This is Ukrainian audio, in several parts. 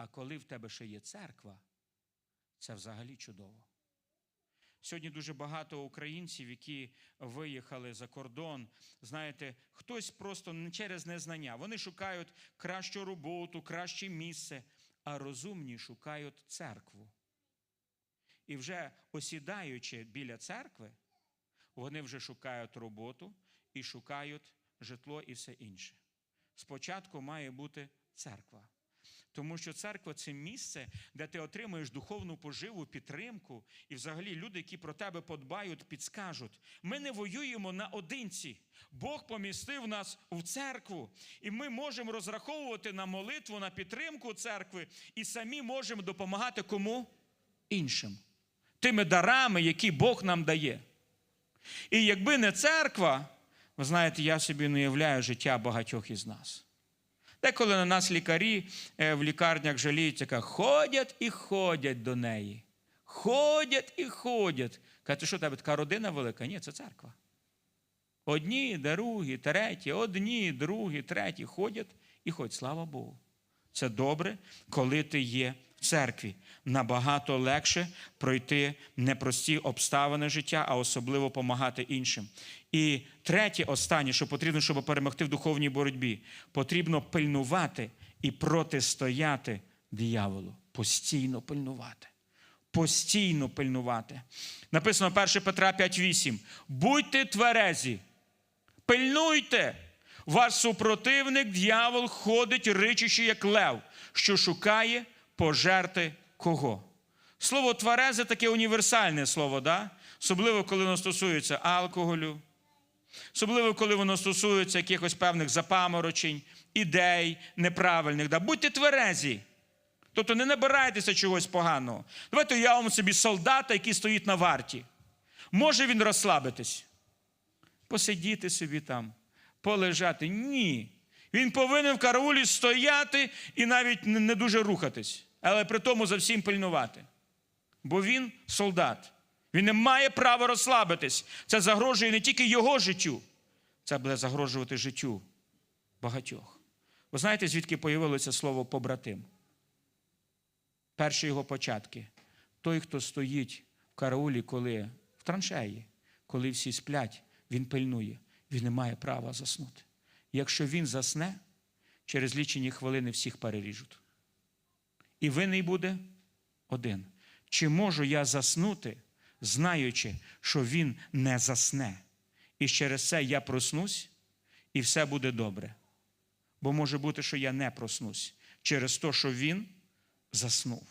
А коли в тебе ще є церква, це взагалі чудово. Сьогодні дуже багато українців, які виїхали за кордон. Знаєте, хтось просто через незнання. Вони шукають кращу роботу, краще місце, а розумні шукають церкву. І вже осідаючи біля церкви, вони вже шукають роботу і шукають житло і все інше. Спочатку має бути церква. Тому що церква це місце, де ти отримуєш духовну поживу, підтримку, і взагалі люди, які про тебе подбають, підскажуть. Ми не воюємо наодинці. Бог помістив нас в церкву, і ми можемо розраховувати на молитву, на підтримку церкви, і самі можемо допомагати кому? Іншим. Тими дарами, які Бог нам дає. І якби не церква, ви знаєте, я собі не уявляю життя багатьох із нас. Деколи на нас лікарі е, в лікарнях жаліються, кажуть, ходять і ходять до неї. Ходять і ходять. Кажуть, що тебе така родина велика? Ні, це церква. Одні, другі, треті, одні, другі, треті ходять і ходять. Слава Богу. Це добре, коли ти є церкві. Набагато легше пройти непрості обставини життя, а особливо допомагати іншим. І третє, останнє, що потрібно, щоб перемогти в духовній боротьбі, потрібно пильнувати і протистояти дияволу. Постійно пильнувати. Постійно пильнувати. Написано 1 Петра 5,8. Будьте тверезі, пильнуйте. Ваш супротивник, дьявол, ходить, ричучи, як лев, що шукає пожерти кого. Слово тверезе таке універсальне слово, да? особливо, коли воно стосується алкоголю, особливо, коли воно стосується якихось певних запаморочень, ідей неправильних. Да? Будьте тверезі. Тобто не набирайтеся чогось поганого. Давайте уявимо собі солдата, який стоїть на варті. Може він розслабитись, посидіти собі там, полежати. Ні. Він повинен в караулі стояти і навіть не дуже рухатись, але при тому за всім пильнувати. Бо він солдат. Він не має права розслабитись. Це загрожує не тільки його життю, це буде загрожувати життю багатьох. Ви знаєте, звідки появилося слово побратим? Перші його початки. Той, хто стоїть в караулі, коли в траншеї, коли всі сплять, він пильнує, він не має права заснути. Якщо він засне, через лічені хвилини всіх переріжуть. І винний буде один. Чи можу я заснути, знаючи, що він не засне? І через це я проснусь, і все буде добре. Бо може бути, що я не проснусь через те, що він заснув.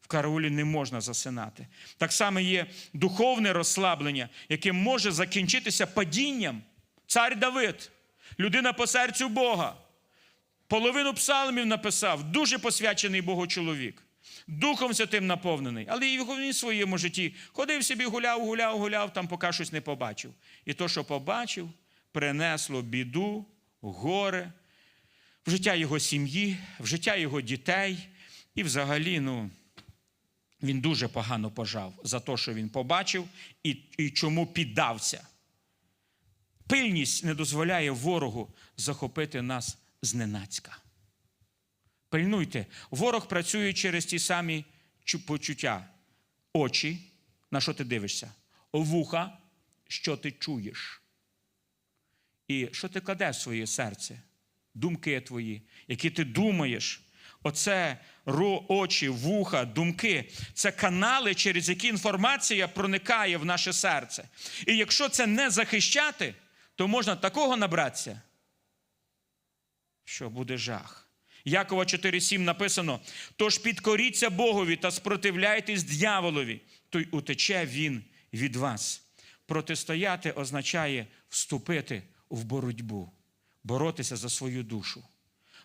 В караулі не можна засинати. Так само є духовне розслаблення, яке може закінчитися падінням. Цар Давид, людина по серцю Бога. Половину псалмів написав, дуже посвячений Богу чоловік. Духом Святим наповнений, але і в своєму житті ходив собі, гуляв, гуляв, гуляв, там поки щось не побачив. І то, що побачив, принесло біду, горе в життя його сім'ї, в життя його дітей. І взагалі, ну, він дуже погано пожав за те, що він побачив і, і чому піддався. Пильність не дозволяє ворогу захопити нас зненацька. Пильнуйте, ворог працює через ті самі почуття. Очі, на що ти дивишся, вуха, що ти чуєш. І що ти кладеш в своє серце, думки твої, які ти думаєш. Оце ро, очі, вуха, думки це канали, через які інформація проникає в наше серце. І якщо це не захищати, то можна такого набратися, що буде жах. Якова 4,7 написано: тож підкоріться Богові та спротивляйтесь дьяволові, то й утече він від вас. Протистояти означає вступити в боротьбу, боротися за свою душу,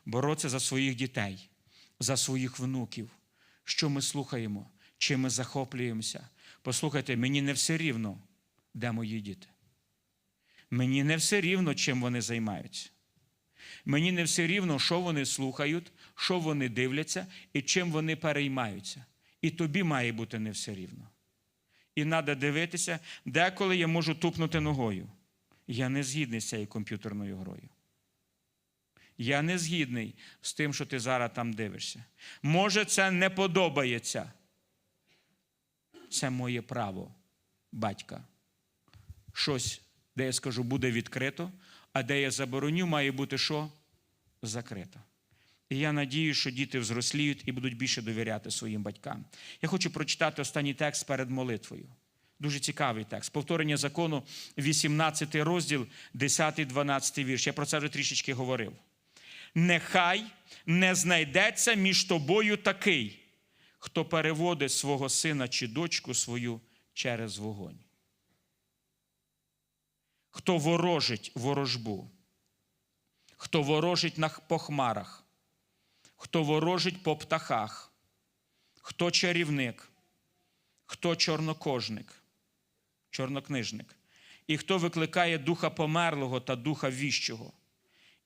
боротися за своїх дітей, за своїх внуків. Що ми слухаємо, чим ми захоплюємося. Послухайте, мені не все рівно, де мої діти. Мені не все рівно, чим вони займаються. Мені не все рівно, що вони слухають, що вони дивляться і чим вони переймаються. І тобі має бути не все рівно. І треба дивитися, деколи я можу тупнути ногою. Я не згідний з цією комп'ютерною грою. Я не згідний з тим, що ти зараз там дивишся. Може, це не подобається. Це моє право, батька. Щось, де я скажу, буде відкрито, а де я забороню, має бути що? Закрито. І я надію, що діти взросліють і будуть більше довіряти своїм батькам. Я хочу прочитати останній текст перед молитвою. Дуже цікавий текст. Повторення закону, 18 розділ, 10-12 вірш. Я про це вже трішечки говорив. Нехай не знайдеться між тобою такий, хто переводить свого сина чи дочку свою через вогонь. Хто ворожить ворожбу, хто ворожить на- по хмарах, хто ворожить по птахах, хто чарівник, хто чорнокожник, чорнокнижник, і хто викликає духа померлого та духа віщого,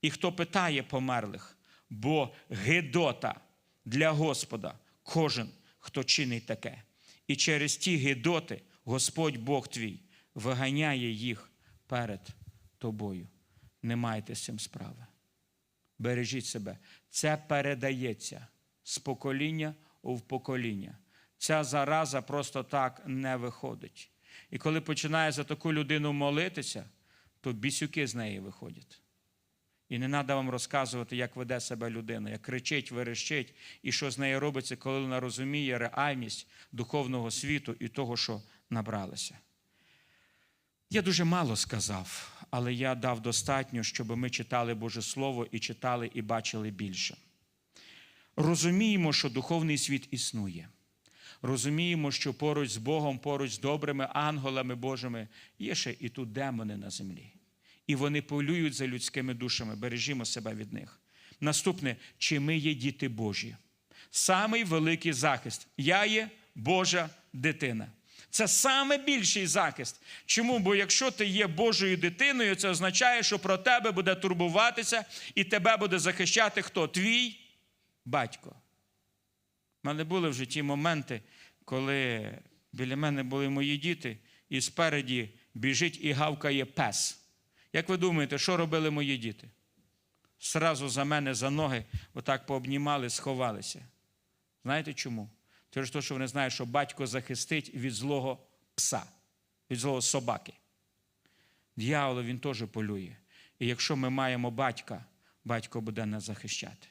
і хто питає померлих, бо гидота для Господа кожен, хто чинить таке. І через ті гидоти Господь Бог твій виганяє їх перед тобою. Не майте з цим справи. Бережіть себе. Це передається з покоління в покоління. Ця зараза просто так не виходить. І коли починає за таку людину молитися, то бісюки з неї виходять. І не треба вам розказувати, як веде себе людина, як кричить, верещить, і що з нею робиться, коли вона розуміє реальність духовного світу і того, що набралася. Я дуже мало сказав, але я дав достатньо, щоб ми читали Боже Слово і читали і бачили більше. Розуміємо, що духовний світ існує. Розуміємо, що поруч з Богом, поруч з добрими ангелами Божими є ще і тут демони на землі. І вони полюють за людськими душами. Бережімо себе від них. Наступне, чи ми є діти Божі? Самий великий захист. Я є Божа дитина. Це саме більший захист. Чому? Бо якщо ти є Божою дитиною, це означає, що про тебе буде турбуватися і тебе буде захищати хто? Твій батько. У мене були в житті моменти, коли біля мене були мої діти, і спереді біжить і гавкає пес. Як ви думаєте, що робили мої діти? Сразу за мене за ноги отак пообнімали, сховалися. Знаєте чому? Через те, що вони знають, що батько захистить від злого пса, від злого собаки. Д'явол він теж полює. І якщо ми маємо батька, батько буде нас захищати.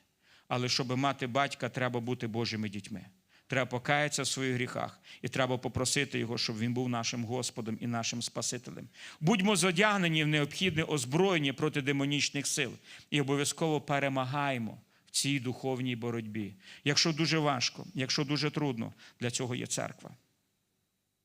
Але щоб мати батька, треба бути Божими дітьми. Треба покаятися в своїх гріхах, і треба попросити Його, щоб Він був нашим Господом і нашим Спасителем. Будьмо зодягнені в необхідне озброєння проти демонічних сил і обов'язково перемагаємо цій духовній боротьбі. Якщо дуже важко, якщо дуже трудно, для цього є церква.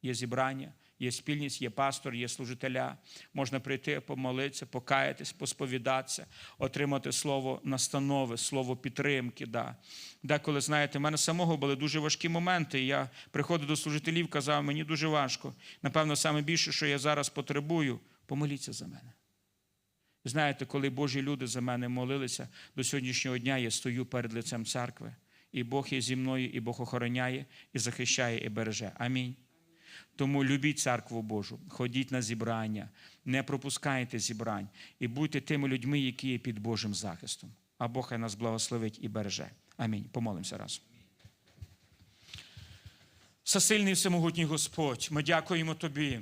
Є зібрання, є спільність, є пастор, є служителя. Можна прийти, помолитися, покаятись, посповідатися, отримати слово настанови, слово підтримки. Да. Деколи, знаєте, в мене самого були дуже важкі моменти. Я приходив до служителів, казав, мені дуже важко. Напевно, саме більше, що я зараз потребую, помоліться за мене. Знаєте, коли Божі люди за мене молилися, до сьогоднішнього дня я стою перед лицем церкви, і Бог є зі мною, і Бог охороняє, і захищає, і береже. Амінь. Тому любіть церкву Божу, ходіть на зібрання, не пропускайте зібрань і будьте тими людьми, які є під Божим захистом. А Бог хай нас благословить і береже. Амінь. Помолимося разом. Всесильний всемогутній Господь, ми дякуємо Тобі,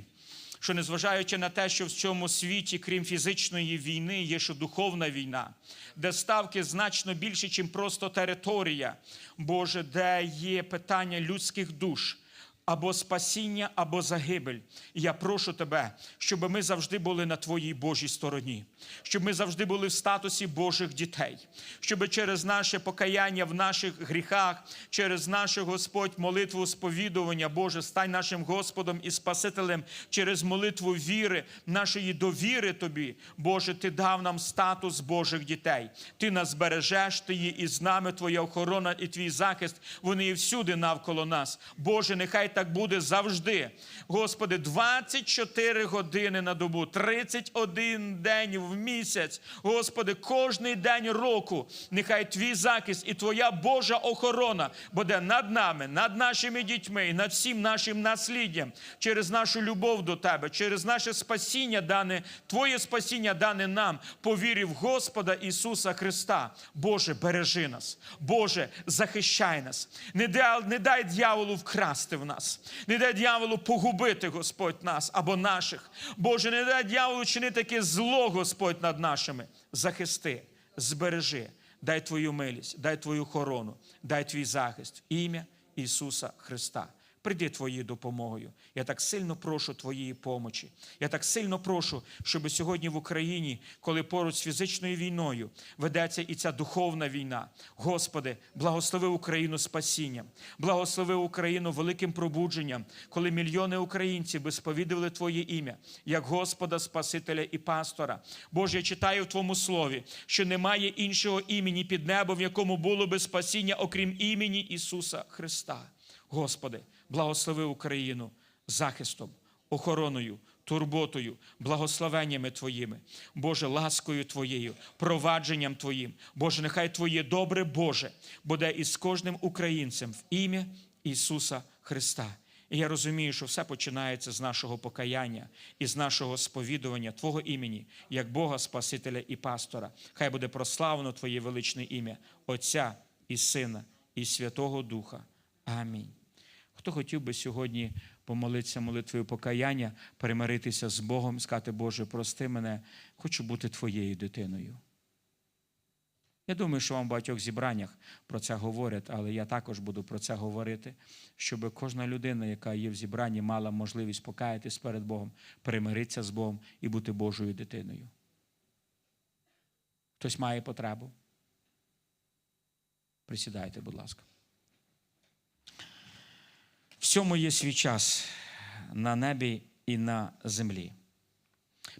що незважаючи на те, що в цьому світі, крім фізичної війни, є ще духовна війна, де ставки значно більше, ніж просто територія, Боже, де є питання людських душ. Або спасіння, або загибель. І я прошу тебе, щоб ми завжди були на твоїй Божій стороні, щоб ми завжди були в статусі Божих дітей, щоб через наше покаяння в наших гріхах, через нашу Господь молитву сповідування, Боже, стань нашим Господом і Спасителем через молитву віри, нашої довіри Тобі. Боже, Ти дав нам статус Божих дітей. Ти нас бережеш, Ти є із нами, Твоя охорона і Твій захист. Вони є всюди навколо нас. Боже, нехай так буде завжди. Господи, 24 години на добу, 31 день в місяць. Господи, кожний день року. Нехай твій захист і твоя Божа охорона буде над нами, над нашими дітьми і над всім нашим насліддям через нашу любов до Тебе, через наше спасіння, дане, Твоє спасіння дане нам по в Господа Ісуса Христа. Боже, бережи нас. Боже, захищай нас. Не дай, дьяволу вкрасти в нас. Не дай дьяволу погубити, Господь, нас або наших. Боже, не дай дьяволу чинити таке зло, Господь, над нашими. Захисти, збережи, дай Твою милість, дай Твою хорону, дай Твій захист. Ім'я Ісуса Христа. Прийди твоєю допомогою. Я так сильно прошу твоєї помочі. Я так сильно прошу, щоб сьогодні в Україні, коли поруч з фізичною війною ведеться і ця духовна війна. Господи, благослови Україну спасінням, благослови Україну великим пробудженням, коли мільйони українців би сповідували Твоє ім'я, як Господа, Спасителя і пастора. Боже, я читаю в Твоєму слові, що немає іншого імені під небом, в якому було би спасіння, окрім імені Ісуса Христа. Господи, благослови Україну захистом, охороною, турботою, благословеннями Твоїми, Боже, ласкою Твоєю, провадженням Твоїм. Боже, нехай Твоє добре Боже буде із кожним українцем в ім'я Ісуса Христа. І я розумію, що все починається з нашого покаяння і з нашого сповідування Твого імені, як Бога, Спасителя і пастора. Хай буде прославлено Твоє величне ім'я, Отця і Сина, і Святого Духа. Амінь. Хто хотів би сьогодні помолитися молитвою покаяння, перемиритися з Богом, сказати, Боже, прости мене, хочу бути твоєю дитиною. Я думаю, що вам в багатьох зібраннях про це говорять, але я також буду про це говорити, щоб кожна людина, яка є в зібранні, мала можливість покаятись перед Богом, перемиритися з Богом і бути Божою дитиною. Хтось має потребу? Присідайте, будь ласка. Всьому є свій час на небі і на землі.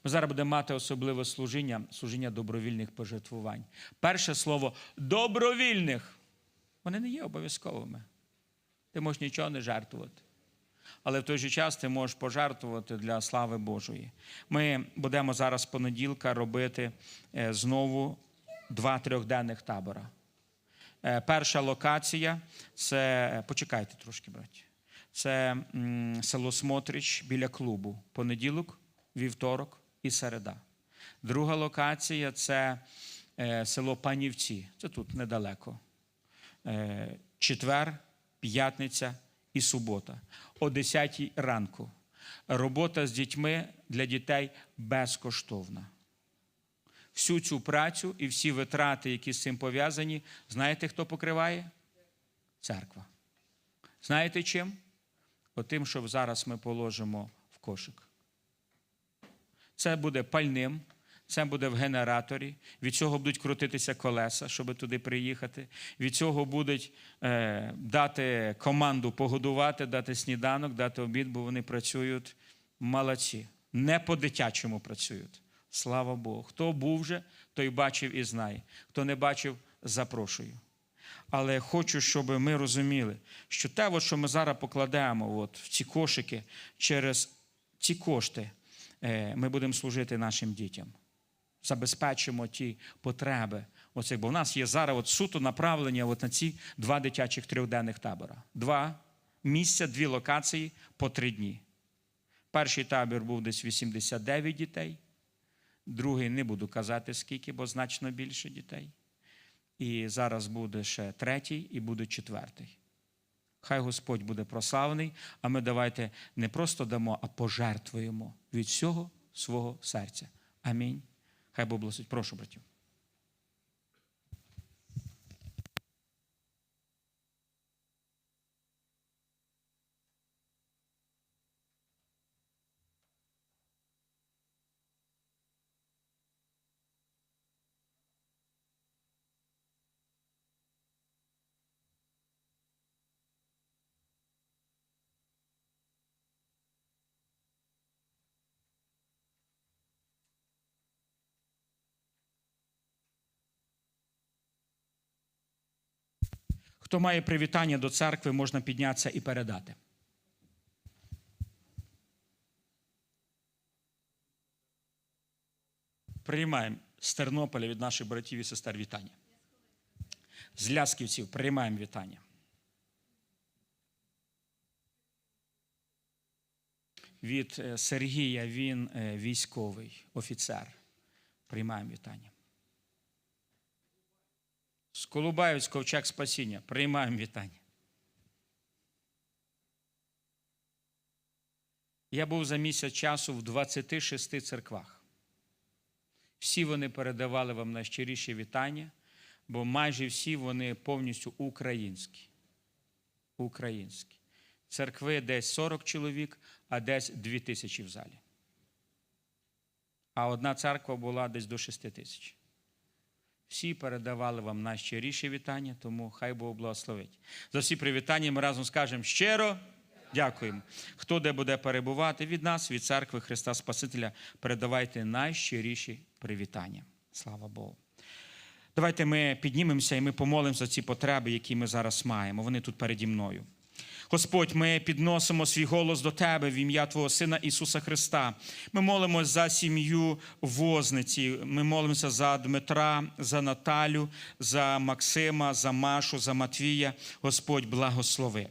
Ми зараз будемо мати особливе служіння, служіння добровільних пожертвувань. Перше слово добровільних. Вони не є обов'язковими. Ти можеш нічого не жертвувати. Але в той же час ти можеш пожертвувати для слави Божої. Ми будемо зараз понеділка робити е, знову два трьохденних табора. Е, Перша локація це. Почекайте трошки, браті. Це село Смотрич біля клубу. Понеділок, вівторок і середа. Друга локація це е, село Панівці. Це тут недалеко. Е, четвер, п'ятниця і субота. О 10 ранку. Робота з дітьми для дітей безкоштовна. Всю цю працю і всі витрати, які з цим пов'язані, знаєте, хто покриває? Церква. Знаєте чим? Отим, що зараз ми положимо в кошик. Це буде пальним, це буде в генераторі. Від цього будуть крутитися колеса, щоб туди приїхати. Від цього будуть е, дати команду погодувати, дати сніданок, дати обід, бо вони працюють молодці. Не по-дитячому працюють. Слава Богу. Хто був вже, той бачив і знає. Хто не бачив, запрошую. Але хочу, щоб ми розуміли, що те, от, що ми зараз покладаємо от, в ці кошики, через ці кошти е, ми будемо служити нашим дітям. Забезпечимо ті потреби. Оцих. Бо в нас є зараз от суто направлення от на ці два дитячих трьохденних табора. Два місця, дві локації по три дні. Перший табір був десь 89 дітей, другий не буду казати скільки, бо значно більше дітей. І зараз буде ще третій і буде четвертий. Хай Господь буде прославлений, а ми давайте не просто дамо, а пожертвуємо від всього свого серця. Амінь. Хай Бог благословить. Прошу, братів. Хто має привітання до церкви, можна піднятися і передати. Приймаємо з Тернополя від наших братів і сестер вітання. З Лясківців приймаємо вітання. Від е, Сергія він е, військовий офіцер. Приймаємо вітання. З Колубаєвець ковчег спасіння. Приймаємо вітання. Я був за місяць часу в 26 церквах. Всі вони передавали вам найщиріші вітання, бо майже всі вони повністю українські. Українські. Церкви десь 40 чоловік, а десь 2 тисячі в залі. А одна церква була десь до 6 тисяч. Всі передавали вам найщиріші вітання, тому хай Бог благословить. За всі привітання ми разом скажемо щиро дякуємо. Хто де буде перебувати від нас, від церкви Христа Спасителя, передавайте найщиріші привітання. Слава Богу. Давайте ми піднімемося і ми помолимося за ці потреби, які ми зараз маємо. Вони тут переді мною. Господь, ми підносимо свій голос до Тебе в ім'я Твого Сина Ісуса Христа. Ми молимося за сім'ю возниці. Ми молимося за Дмитра, за Наталю, за Максима, за Машу, за Матвія. Господь, благослови.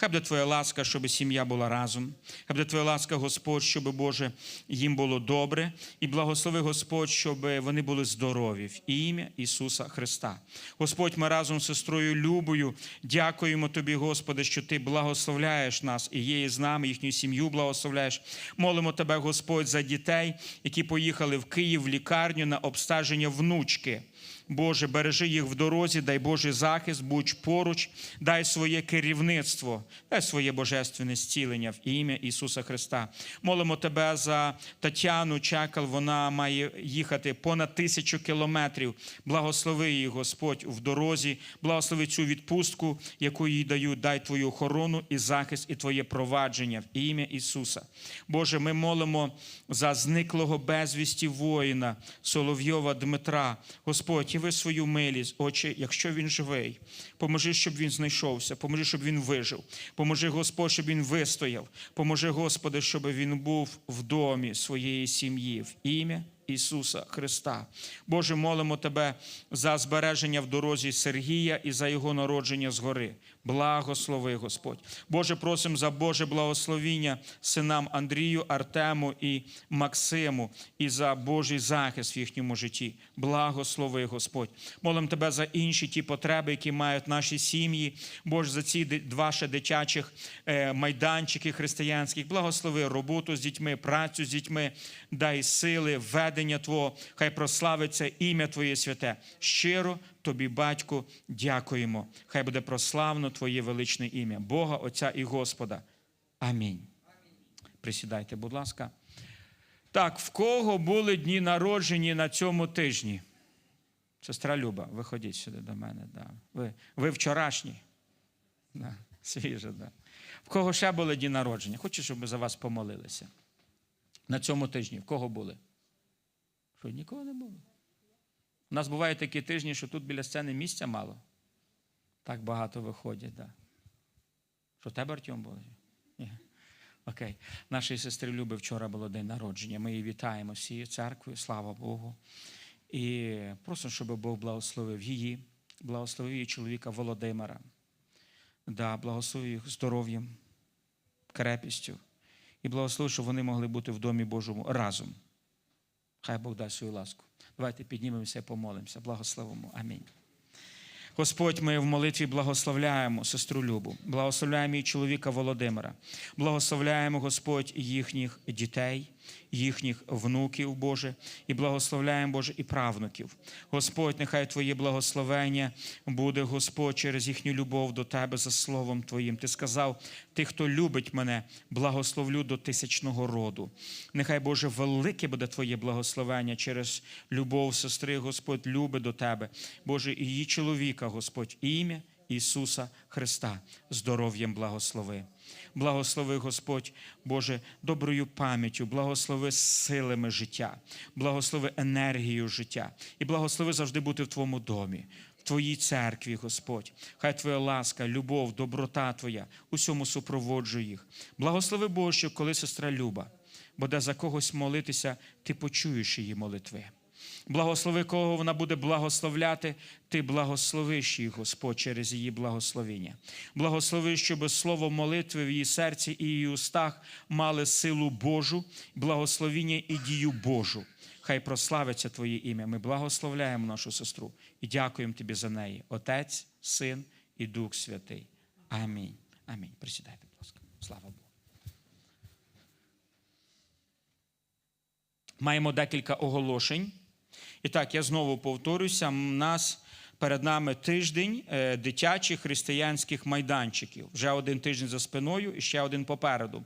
Хай буде Твоя ласка, щоб сім'я була разом. Хай буде Твоя ласка, Господь, щоб Боже їм було добре. І благослови Господь, щоб вони були здорові в ім'я Ісуса Христа. Господь, ми разом з сестрою Любою дякуємо Тобі, Господи, що Ти благословляєш нас і є з нами, їхню сім'ю благословляєш. Молимо Тебе, Господь, за дітей, які поїхали в Київ в лікарню на обстеження внучки. Боже, бережи їх в дорозі, дай Божий захист, будь поруч, дай своє керівництво, дай своє божественне зцілення в ім'я Ісуса Христа. Молимо Тебе за Тетяну Чакал, вона має їхати понад тисячу кілометрів. Благослови її, Господь, в дорозі, благослови цю відпустку, яку їй дають. Дай Твою охорону і захист, і Твоє провадження в ім'я Ісуса. Боже, ми молимо за зниклого безвісті воїна Соловйова Дмитра. Господь, і ви свою милість, Отче, якщо він живий, поможи, щоб він знайшовся, поможи, щоб він вижив. Поможи, Господь, щоб він вистояв. Поможи, Господи, щоб він був в домі своєї сім'ї, в ім'я Ісуса Христа. Боже, молимо Тебе за збереження в дорозі Сергія і за його народження згори. Благослови, Господь. Боже, просимо за Боже благословіння синам Андрію, Артему і Максиму, і за Божий захист в їхньому житті. Благослови, Господь. Молимо Тебе за інші ті потреби, які мають наші сім'ї. Боже, за ці два ще дитячих е, майданчики християнських. Благослови роботу з дітьми, працю з дітьми, дай сили, ведення Твого. Хай прославиться ім'я Твоє святе. Щиро Тобі, Батьку, дякуємо. Хай буде прославно Твоє величне ім'я, Бога, Отця і Господа. Амінь. Присідайте, будь ласка. Так, в кого були дні народжені на цьому тижні? Сестра Люба, виходіть сюди до мене. Да. Ви, ви вчорашні. Да. Свіже, да. В кого ще були дні народження? Хочу, щоб ми за вас помолилися. На цьому тижні. В кого були? Що, нікого не було? У нас бувають такі тижні, що тут біля сцени місця мало. Так багато виходять, да. Що тебе Артем було? Ні. Окей. Нашої сестри Люби вчора було день народження. Ми її вітаємо всією церквою, слава Богу. І просимо, щоб Бог благословив її, благословив її чоловіка Володимира. Да, благословив їх здоров'ям, крепістю. І благословив, щоб вони могли бути в домі Божому разом. Хай Бог дасть свою ласку. Давайте піднімемося помолимося. Благословимо. Амінь. Господь, ми в молитві благословляємо сестру Любу, благословляємо її чоловіка Володимира, благословляємо Господь їхніх дітей, їхніх внуків, Боже, і благословляємо, Боже, і правнуків. Господь, нехай Твоє благословення буде, Господь, через їхню любов до Тебе за словом Твоїм. Ти сказав, ти, хто любить мене, благословлю до тисячного роду. Нехай, Боже, велике буде Твоє благословення через любов сестри, Господь, любить до Тебе, Боже, і її чоловіка, Господь, ім'я Ісуса Христа, здоров'ям благослови. Благослови, Господь, Боже, доброю пам'яттю, благослови силами життя, благослови енергією життя і благослови завжди бути в Твоєму домі. Твоїй церкві, Господь, хай Твоя ласка, любов, доброта Твоя усьому супроводжує їх. Благослови Боже, що коли сестра Люба буде за когось молитися, ти почуєш її молитви. Благослови, кого вона буде благословляти, ти благословиш її, Господь, через її благословіння. Благослови, щоб слово молитви в її серці і її устах мали силу Божу, благословіння і дію Божу. Хай прославиться Твоє ім'я. Ми благословляємо нашу сестру і дякуємо Тобі за неї. Отець, Син і Дух Святий. Амінь. Амінь. Присідайте, будь ласка. Слава Богу. Маємо декілька оголошень. І так, я знову повторюся: у нас перед нами тиждень е, дитячих християнських майданчиків. Вже один тиждень за спиною і ще один попереду.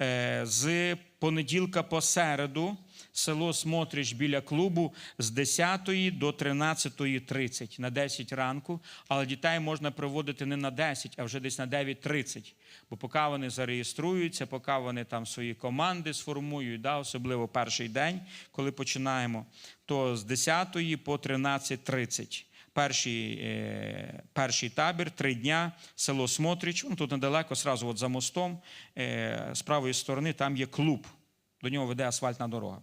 Е, З понеділка по середу село Смотрич біля клубу з 10 до 13.30 на 10 ранку, але дітей можна проводити не на 10, а вже десь на 9.30. Бо поки вони зареєструються, поки вони там свої команди сформують, да, особливо перший день, коли починаємо, то з 10 по 13.30. Перший, е, перший табір, три дня, село Смотрич, ну, тут недалеко, сразу от за мостом, е, з правої сторони там є клуб, до нього веде асфальтна дорога.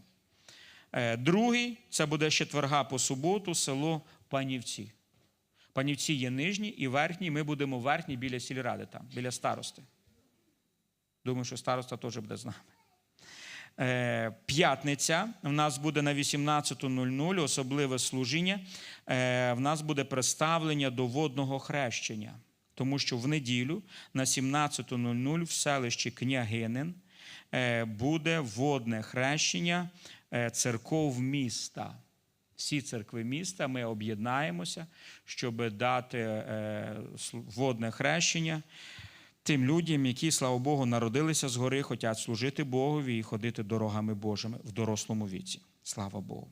Е, Другий це буде з четверга по суботу, село Панівці. Панівці є нижні і верхні. Ми будемо верхні біля сільради, там, біля старости. Думаю, що староста теж буде з нами. Е, П'ятниця в нас буде на 18.00 особливе служіння. Е, В нас буде представлення до водного хрещення, тому що в неділю на 17.00 в селищі Княгинин буде водне хрещення церков міста. Всі церкви міста ми об'єднаємося, щоб дати е, водне хрещення тим людям, які, слава Богу, народилися згори, хочуть служити Богові і ходити дорогами Божими в дорослому віці. Слава Богу.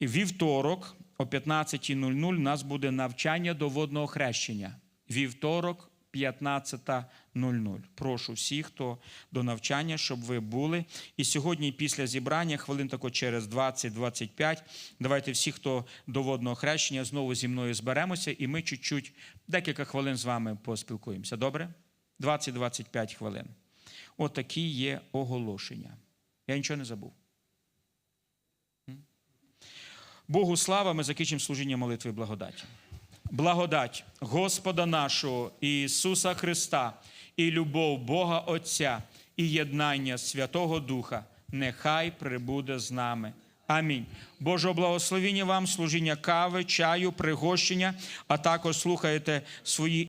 І вівторок о 15.00 у нас буде навчання до водного хрещення. Вівторок 15.00. Прошу всіх, хто до навчання, щоб ви були. І сьогодні, після зібрання, хвилин тако через 20-25, давайте всі, хто до водного хрещення, знову зі мною зберемося, і ми чуть-чуть декілька хвилин з вами поспілкуємося. Добре? 20-25 хвилин. Отакі є оголошення. Я нічого не забув. Богу слава, ми закінчимо служіння молитви і благодаті. Благодать Господа нашого Ісуса Христа і любов Бога Отця і єднання Святого Духа нехай прибуде з нами. Амінь. Божого благословіння вам, служіння кави, чаю, пригощення, а також слухаєте свої